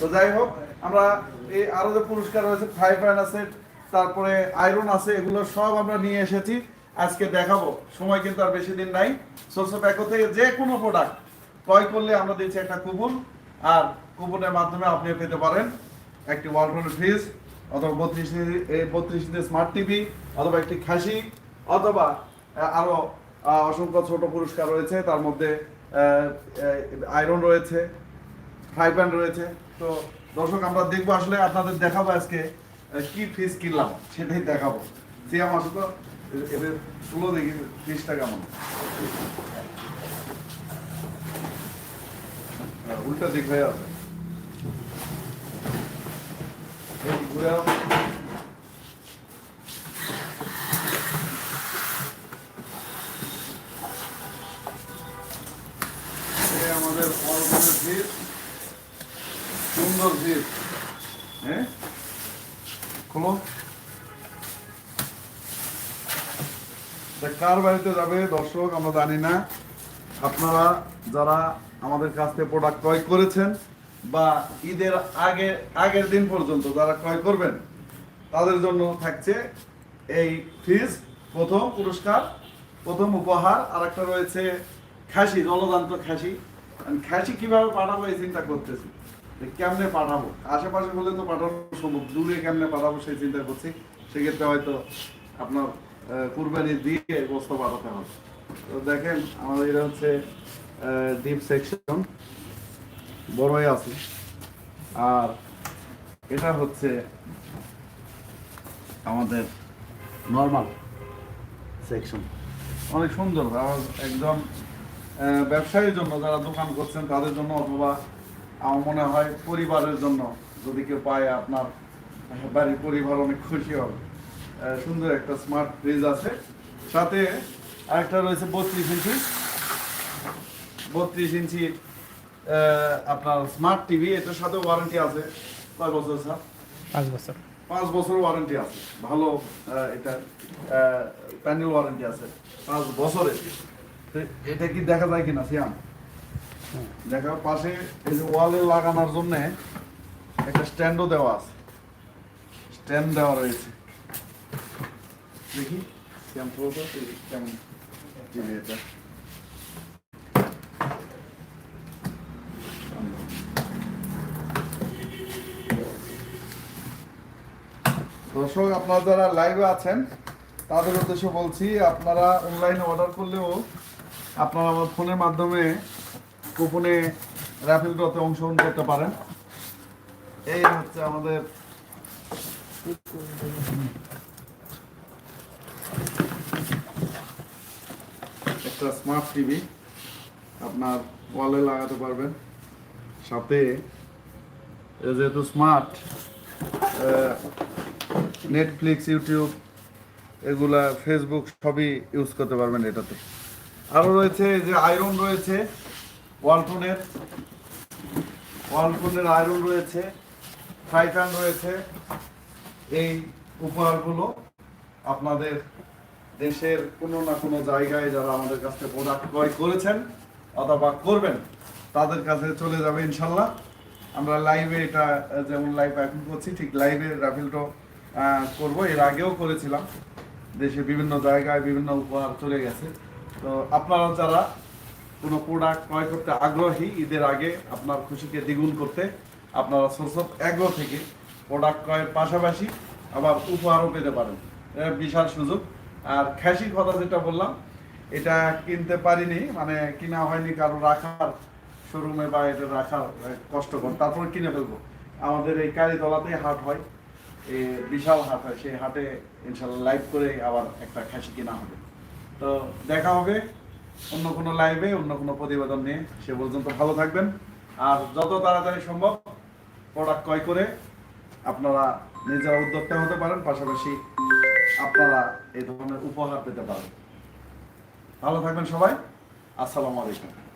তো যাই হোক, আমরা এই আরও যে পুরস্কার রয়েছে ফ্রাই আছে তারপরে আয়রন আছে, এগুলো সব আমরা নিয়ে এসেছি। আজকে দেখাবো। সময় কিন্তু আর বেশি দিন নাই। সোর্স অফ থেকে যে কোনো প্রোডাক্ট ক্রয় করলে আমরা দিচ্ছি একটা কুপন। আর কুপনের মাধ্যমে আপনি পেতে পারেন একটি ওয়ালটন ফ্রিজ অথবা বত্রিশ বত্রিশ ইঞ্চি স্মার্ট টিভি অথবা একটি খাসি অথবা আরও অসংখ্য ছোট পুরস্কার রয়েছে। তার মধ্যে আয়রন রয়েছে। ফ্রাই প্যান রয়েছে। তো দর্শক, আমরা দেখব আসলে আপনাদের দেখাবো আজকে কি ফ্রিজ কিনলাম, সেটাই দেখাবো। সিয়াম আসো তো এদের তুলো দেখি ফ্রিজটা কেমন। উল্টা দিক হয়ে আছে। আমাদের অর্গানের ফ্রিজ সুন্দর ফ্রিজ হ্যাঁ খোলো কার বাড়িতে যাবে? দর্শক, আমরা জানি না। আপনারা যারা আমাদের কাছ থেকে প্রোডাক্ট ক্রয় করেছেন বা ঈদের আগে, আগের দিন পর্যন্ত যারা ক্রয় করবেন, তাদের জন্য থাকছে এই ফ্রিজ প্রথম পুরস্কার, প্রথম উপহার। আর একটা রয়েছে খাসি জলদান্ত খাসি। খাসি কীভাবে পাঠাবো এই চিন্তা করতেছি। কেমনে পাঠাবো? আশেপাশে হলে তো পাঠানো সম্ভব। দূরে কেমনে পাঠাবো সেই চিন্তা করছি। সেক্ষেত্রে হয়তো আপনার কুরবানি দিয়ে বস্তা পাঠাতে হবে। তো দেখেন, আমাদের এটা হচ্ছে ডিপ সেকশন বড়ই আছে। আর এটা হচ্ছে আমাদের নর্মাল সেকশন অনেক সুন্দর। একদম ব্যবসায়ীর জন্য যারা দোকান করছেন, তাদের জন্য অথবা আমার মনে হয় পরিবারের জন্য যদি কেউ পায় আপনার বাড়ির পরিবার অনেক খুশি হবে। সুন্দর একটা স্মার্ট ফ্রিজ আছে। সাথে আরেকটা রয়েছে বত্রিশ ইঞ্চি। বত্রিশ ইঞ্চি আপনার স্মার্ট টিভি এটার সাথে ওয়ারেন্টি আছে। কয় বছর স্যার? পাঁচ বছর। পাঁচ বছর ওয়ারেন্টি আছে। ভালো এটা প্যানেল ওয়ারেন্টি আছে। পাঁচ বছরে এটা কি দেখা যায় কিনা সিয়াম? দেখা পাশে এই যে ওয়ালে লাগানোর জন্য একটা স্ট্যান্ডও দেওয়া আছে। স্ট্যান্ড দেওয়া রয়েছে। দেখি দর্শক, আপনারা যারা লাইভে আছেন, তাদের উদ্দেশ্যে বলছি, আপনারা অনলাইনে অর্ডার করলেও আপনারা আমার ফোনের মাধ্যমে কুপনে র্যাফেল ড্রতে অংশগ্রহণ করতে পারেন। এই হচ্ছে আমাদের একটা স্মার্ট টিভি আপনার ওয়ালে লাগাতে পারবেন। সাথে যেহেতু স্মার্ট নেটফ্লিক্স ইউটিউব এগুলা ফেসবুক সবই ইউজ করতে পারবেন এটাতে। আরও রয়েছে যে আয়রন রয়েছে ওয়ালটনের ওয়ালটনের আয়রন রয়েছে ফ্রাই প্যান রয়েছে। এই উপহারগুলো আপনাদের দেশের কোনো না কোনো জায়গায় যারা আমাদের কাছ থেকে প্রোডাক্ট ক্রয় করেছেন অথবা করবেন, তাদের কাছে চলে যাবে ইনশাল্লাহ। আমরা লাইভে এটা যেমন লাইভ এখন করছি, ঠিক লাইভে রাফেলটো করব। এর আগেও করেছিলাম। দেশে বিভিন্ন জায়গায় বিভিন্ন উপহার চলে গেছে। তো আপনারা যারা কোনো প্রোডাক্ট ক্রয় করতে আগ্রহী, ঈদের আগে আপনার খুশিকে দ্বিগুণ করতে আপনারা সোর্স অফ অ্যাগ্রো থেকে প্রোডাক্ট ক্রয়ের পাশাপাশি আবার উপহারও পেতে পারেন। বিশাল সুযোগ। আর খ্যাসির কথা যেটা বললাম, এটা কিনতে পারিনি মানে কিনা হয়নি কারও রাখার শোরুমে বা এটা রাখার কষ্টকর, তারপর কিনে ফেলব। আমাদের এই কালীতলাতেই হাট হয় এই বিশাল হাট হয়, সেই হাটে ইনশাল্লাহ লাইভ করে আবার একটা খাসি কেনা হবে। তো দেখা হবে। অন্য কোনো লাইভে অন্য কোনো প্রতিবেদন নিয়ে সে পর্যন্ত ভালো থাকবেন। আর যত তাড়াতাড়ি সম্ভব প্রোডাক্ট ক্রয় করে আপনারা নিজেরা উদ্যোক্তা হতে পারেন, পাশাপাশি আপনারা এই ধরনের উপহার পেতে পারেন। ভালো থাকবেন সবাই। আসসালামু আলাইকুম।